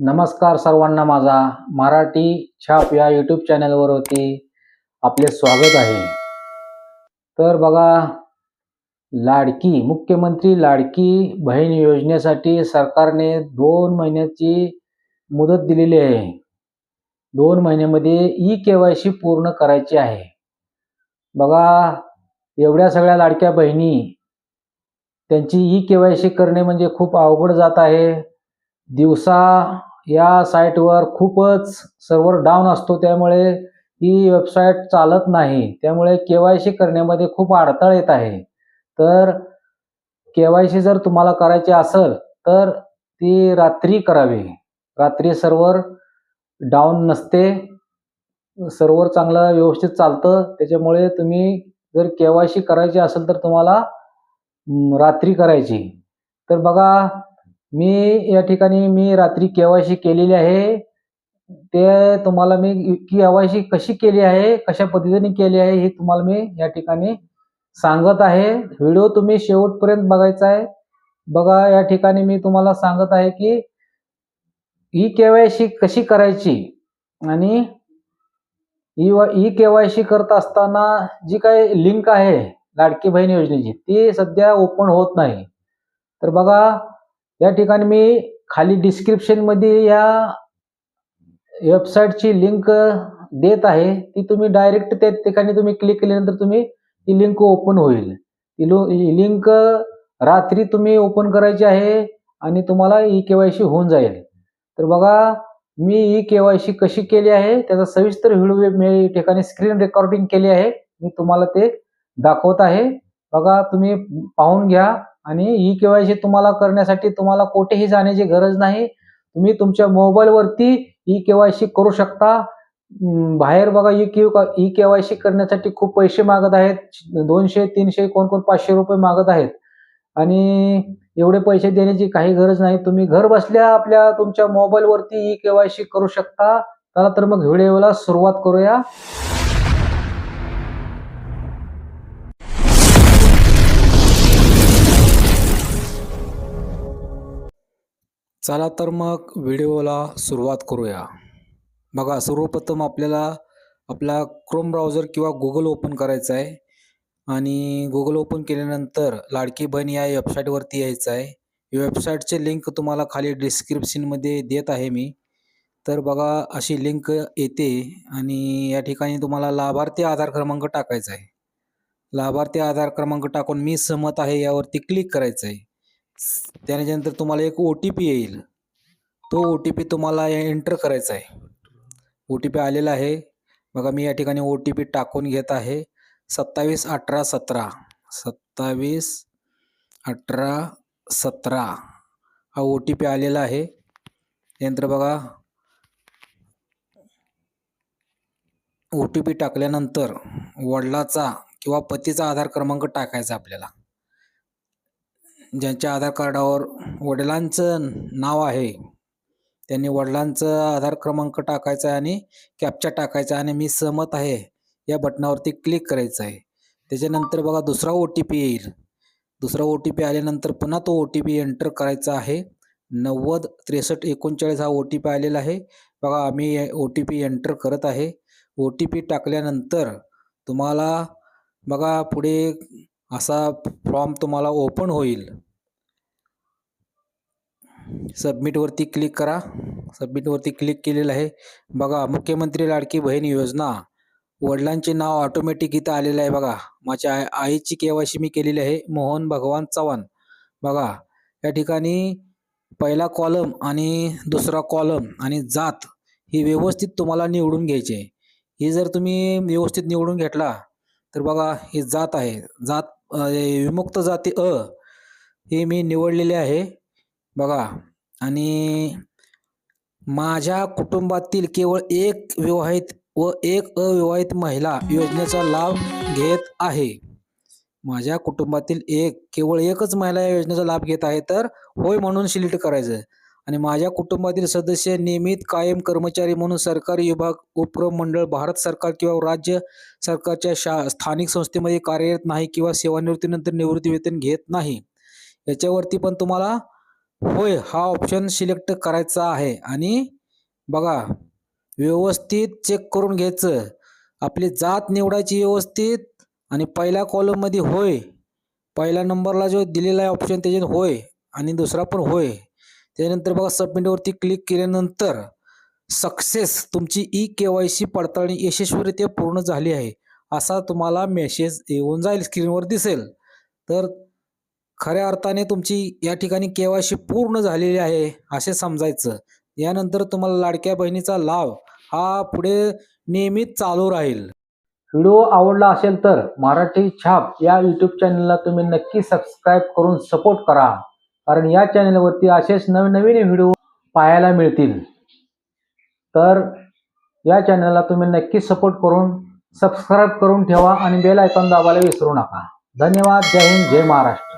नमस्कार सर्वांना माझा मराठी छाप या यूट्यूब चॅनलवरती आपले स्वागत आहे. तर बघा लाडकी मुख्यमंत्री लाडकी बहीण योजनेसाठी सरकारने दोन महिन्याची मुदत दिलेली आहे. दोन महिन्यामध्ये ई के वाय सी पूर्ण करायची आहे. बघा एवढ्या सगळ्या लाडक्या बहिणी त्यांची ई के वाय सी करणे म्हणजे खूप अवघड जात आहे. दिवसा या साईटवर खूपच सर्व्हर डाऊन असतो त्यामुळे ही वेबसाईट चालत नाही. त्यामुळे के वाय सी करण्यामध्ये खूप अडथळा येत आहे. तर के वाय सी जर तुम्हाला करायची असेल तर ती रात्री करावी. रात्री सर्व्हर डाऊन नसते. सर्व्हर चांगलं व्यवस्थित चालतं. त्याच्यामुळे तुम्ही जर के वाय सी करायची असेल तर तुम्हाला रात्री करायची. तर बघा मी या ठिकाणी मी रात्री के वाय सी केलेली आहे. ते तुम्हाला मी केवायसी सी कशी केली आहे कशा पद्धतीने केली आहे हे तुम्हाला मी या ठिकाणी सांगत आहे. व्हिडिओ तुम्ही शेवटपर्यंत बघायचा आहे. बघा या ठिकाणी मी तुम्हाला सांगत आहे की ई के वाय सी कशी करायची आणि E E K Y C करत असताना जी काही लिंक आहे लाडकी बहीण योजनेची ती सध्या ओपन होत नाही. तर बघा या ठिकाणी मी खाली डिस्क्रिप्शनमध्ये या वेबसाईटची लिंक देत आहे. ती तुम्ही डायरेक्ट त्या ठिकाणी तुम्ही क्लिक केल्यानंतर तुम्ही ती लिंक ओपन होईल. ती लिंक रात्री तुम्ही ओपन करायची आहे आणि तुम्हाला ई के वाय सी होऊन जाईल. तर बघा मी ई के वाय सी कशी केली आहे त्याचा सविस्तर व्हिडिओ मी ठिकाणी स्क्रीन रेकॉर्डिंग केली आहे. मी तुम्हाला ते दाखवत आहे. बघा तुम्ही पाहून घ्या. आणि ई के वाय सी तुम्हाला करण्यासाठी तुम्हाला कुठेही जाण्याची गरज नाही. तुम्ही तुमच्या मोबाईलवरती ई के वाय सी करू शकता. बाहेर बघा E Q E K Y C करण्यासाठी खूप पैसे मागत आहेत. दोनशे तीनशे कोण कोण पाचशे रुपये मागत आहेत. आणि एवढे पैसे देण्याची काही गरज नाही. तुम्ही घर बसल्या आपल्या तुमच्या मोबाईलवरती ई के वाय सी करू शकता. चला तर मग व्हिडिओला सुरुवात करूया. चला तर मग व्हिडिओला सुरुवात करूया. बघा सर्वप्रथम आपल्याला आपला क्रोम ब्राउझर किंवा गुगल ओपन करायचं आहे. आणि गुगल ओपन केल्यानंतर लाडकी बहीण या वेबसाईटवरती यायचं आहे. या वेबसाईटचे लिंक तुम्हाला खाली डिस्क्रिप्शनमध्ये देत आहे मी. तर बघा अशी लिंक येते आणि या ठिकाणी तुम्हाला लाभार्थी आधार क्रमांक टाकायचा आहे. लाभार्थी आधार क्रमांक टाकून मी सहमत आहे यावरती क्लिक करायचं आहे. त्याच्यानंतर तुम्हाला एक ओ टी पी येईल. तो ओ टी पी तुम्हाला एंटर करायचा आहे. ओ टी पी आलेला आहे. बघा मी या ठिकाणी ओ टी पी टाकून घेत आहे. सत्तावीस अठरा सतरा. सत्तावीस अठरा सतरा. हा ओ टी पी आलेला आहे. त्यानंतर बघा. ओ टी पी टाकल्यानंतर वडिलाचा किंवा पतीचा आधार क्रमांक टाकायचा आपल्याला. ज्यांच्या आधार कार्डावर वडिलांचं नाव आहे त्यांनी वडिलांचं आधार क्रमांक टाकायचा आहे आणि कॅप्चा टाकायचा आहे आणि मी सहमत आहे या बटनावरती क्लिक करायचं आहे. त्याच्यानंतर बघा दुसरा ओ टी पी येईल. दुसरा ओ टी पी आल्यानंतर पुन्हा तो ओ टी पी एंटर करायचा आहे. नव्वद त्रेसष्ट एकोणचाळीस हा ओ टी पी आलेला आहे. बघा आम्ही ओ टी पी एंटर करत आहे. ओ टी पी टाकल्यानंतर तुम्हाला बघा पुढे असा फॉर्म तुम्हाला ओपन होईल. सबमिटवरती क्लिक करा. सबमिटवरती क्लिक केलेलं आहे. बघा मुख्यमंत्री लाडकी बहीण योजना. वडिलांचे नाव ऑटोमॅटिक इथं आलेलं आहे बघा. माझ्या आई आईची केवायसी मी केलेली आहे. मोहन भगवान चव्हाण. बघा या ठिकाणी पहिला कॉलम आणि दुसरा कॉलम आणि जात ही व्यवस्थित तुम्हाला निवडून घ्यायची. आहे ही जर तुम्ही व्यवस्थित निवडून घेतला तर बघा ही जात आहे. जात विमुक्त जाती अ ही मी निवडलेली आहे. बघा आणि माझ्या कुटुंबातील केवळ एक विवाहित व एक अविवाहित महिला योजनेचा लाभ घेत आहे. माझ्या कुटुंबातील एक केवळ एकच महिला या योजनेचा लाभ घेत आहे तर होय म्हणून सिलेक्ट करायचं आणि माझ्या कुटुंबातील सदस्य नियमित कायम कर्मचारी म्हणून सरकारी विभाग उपक्रम मंडळ भारत सरकार किंवा राज्य सरकारच्या शा स्थानिक संस्थेमध्ये कार्यरत नाही किंवा सेवानिवृत्तीनंतर निवृत्ती वेतन घेत नाही. याच्यावरती पण तुम्हाला होय हा ऑप्शन सिलेक्ट करायचा आहे. आणि बघा व्यवस्थित चेक करून घ्यायचं. आपली जात निवडायची व्यवस्थित आणि पहिल्या कॉलममध्ये होय. पहिल्या नंबरला जो दिलेला आहे ऑप्शन त्याच्यात होय आणि दुसरा पण होय. त्यानंतर बघा सबमिटवरती क्लिक केल्यानंतर सक्सेस तुमची ई के वाय सी पडताळणी यशस्वीरित्या पूर्ण झाली आहे. असा तुम्हाला मेसेज येऊन जाईल स्क्रीनवर दिसेल. तर खऱ्या अर्थाने तुमची या ठिकाणी केवायसी पूर्ण झालेली आहे असे समजायचं. यानंतर तुम्हाला लाडक्या बहिणीचा लाभ हा पुढे नियमित चालू राहील. व्हिडिओ आवडला असेल तर मराठी छाप या यूट्यूब चॅनलला तुम्ही नक्की सबस्क्राईब करून सपोर्ट करा. कारण या चॅनलवरती असेच नवीन नवीन व्हिडिओ पाहायला मिळतील. तर या चॅनलला तुम्ही नक्की सपोर्ट करून सबस्क्राईब करून ठेवा आणि बेल आयकॉन दाबायला विसरू नका. धन्यवाद. जय हिंद. जय महाराष्ट्र.